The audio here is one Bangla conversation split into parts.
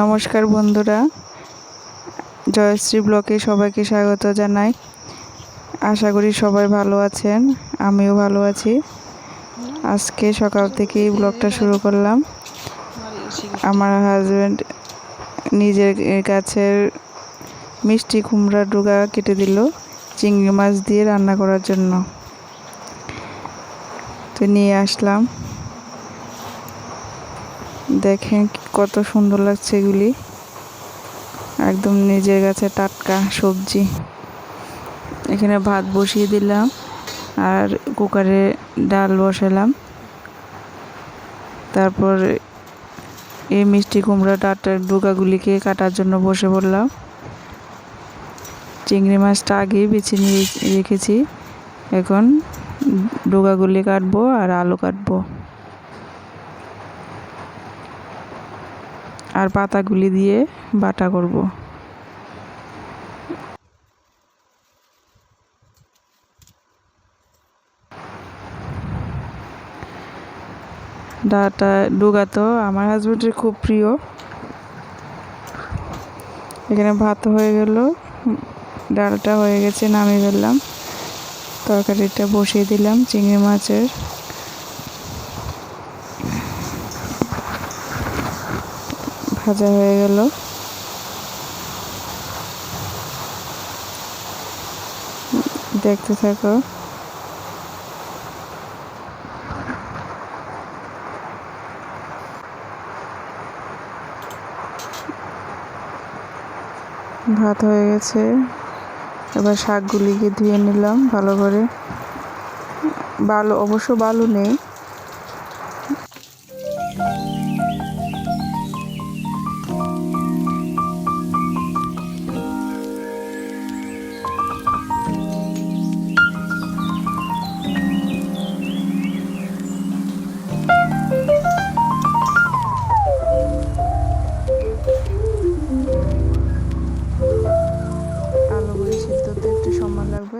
নমস্কার বন্ধুরা। জয়শ্রী ব্লকে সবাইকে স্বাগত জানাই। আশা করি সবাই ভালো আছেন, আমিও ভালো আছি। আজকে সকাল থেকেই ব্লগটা শুরু করলাম। আমার হাজব্যান্ড নিজের গাছের মিষ্টি কুমড়া ডুগা কেটে দিল চিংড়ি মাছ দিয়ে রান্না করার জন্য। তো নিয়ে আসলাম। দেখেন কত সুন্দর লাগছে এগুলি। একদম নিজের কাছে টাটকা সবজি। এখানে ভাত বসিয়ে দিলাম আর কুকারে ডাল বসালাম। তারপর এই মিষ্টি কুমড়া ডাটার ডুকাগুলিকে কাটার জন্য বসে পড়লাম। চিংড়ি মাছটা আগেই বেছে নিয়ে রেখেছি। এখন ডোগাগুলি কাটবো আর আলু কাটবো। আর পাতাগুলি দিয়ে বাটা করব। ডাটা ডুগা তো আমার হাজব্যান্ডের খুব প্রিয়। এখানে ভাত হয়ে গেল, ডালটা হয়ে গেছে, নামিয়ে ফেললাম। তরকারিটা বসিয়ে দিলাম, চিংড়ি মাছের। ভাজা হয়ে গেল। দেখতে থাকো। ভাত হয়ে গেছে। এবার শাকগুলিকে ধুয়ে নিলাম ভালো করে। বালু অবশ্য বালু নেই।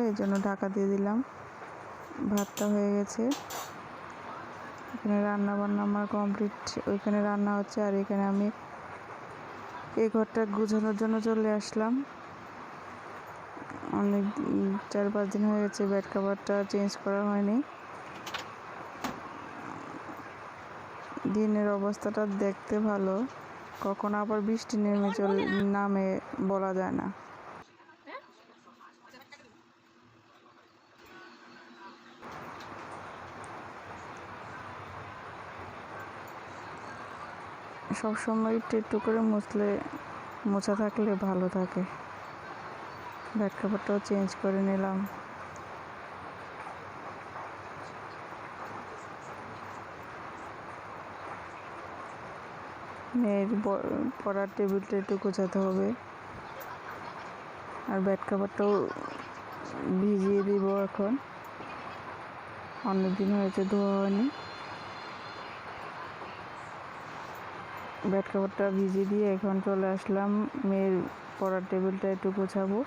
এই জন্য ঢাকা দিয়ে দিলাম। ভাতটা হয়ে গেছে। এখানে রান্না বান্না আমার কমপ্লিট। ওইখানে রান্না হচ্ছে আর এখানে আমি এই ঘরটা গুছানোর জন্য চলে আসলাম। অনেক চার পাঁচ দিন হয়ে গেছে বেড কাভারটা চেঞ্জ করা হয়নি। দিনের অবস্থাটা দেখতে ভালো। কখন আবার বৃষ্টি নেমে চল, নামে বলা যায় না। সবসময় একটু একটু করে মুছলে, মোছা থাকলে ভালো থাকে। ব্যাট কাপড়টাও চেঞ্জ করে নিলাম। মেয়ের পড়ার টেবিলটা একটু গোছাতে হবে। আর ব্যাট কাপড়টাও ভিজিয়ে দিব এখন। অনেক দিন হয়েছে ধোয়া হয়নি। ব্যাট কাপড়টা ভিজিয়ে দিয়ে এখন চলে আসলাম। মেয়ের পড়ার টেবিলটা একটু গোছাবো।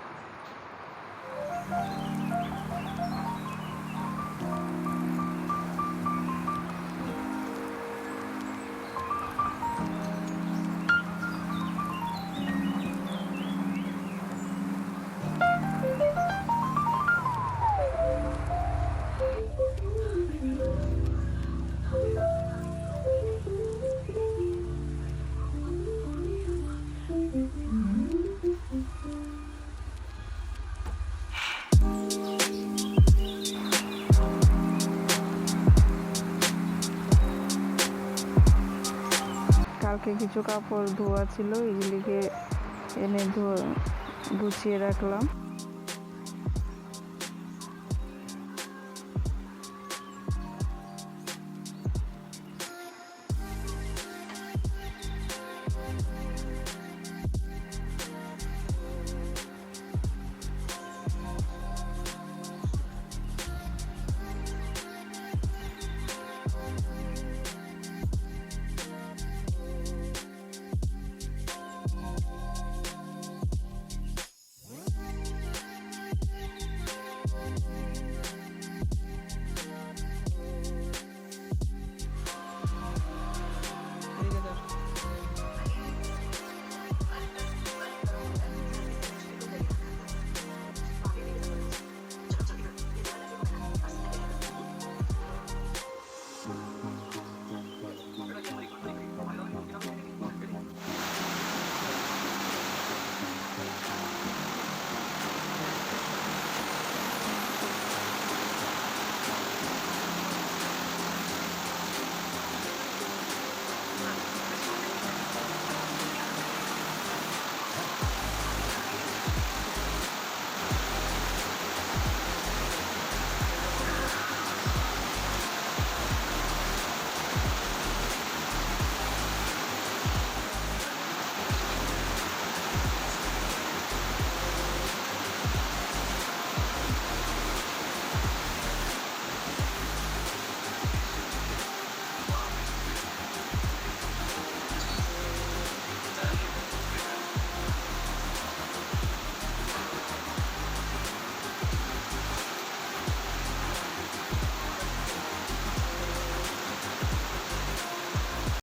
কালকে কিছু কাপড় ধোয়া ছিল এগুলিকে এনে গুছিয়ে রাখলাম।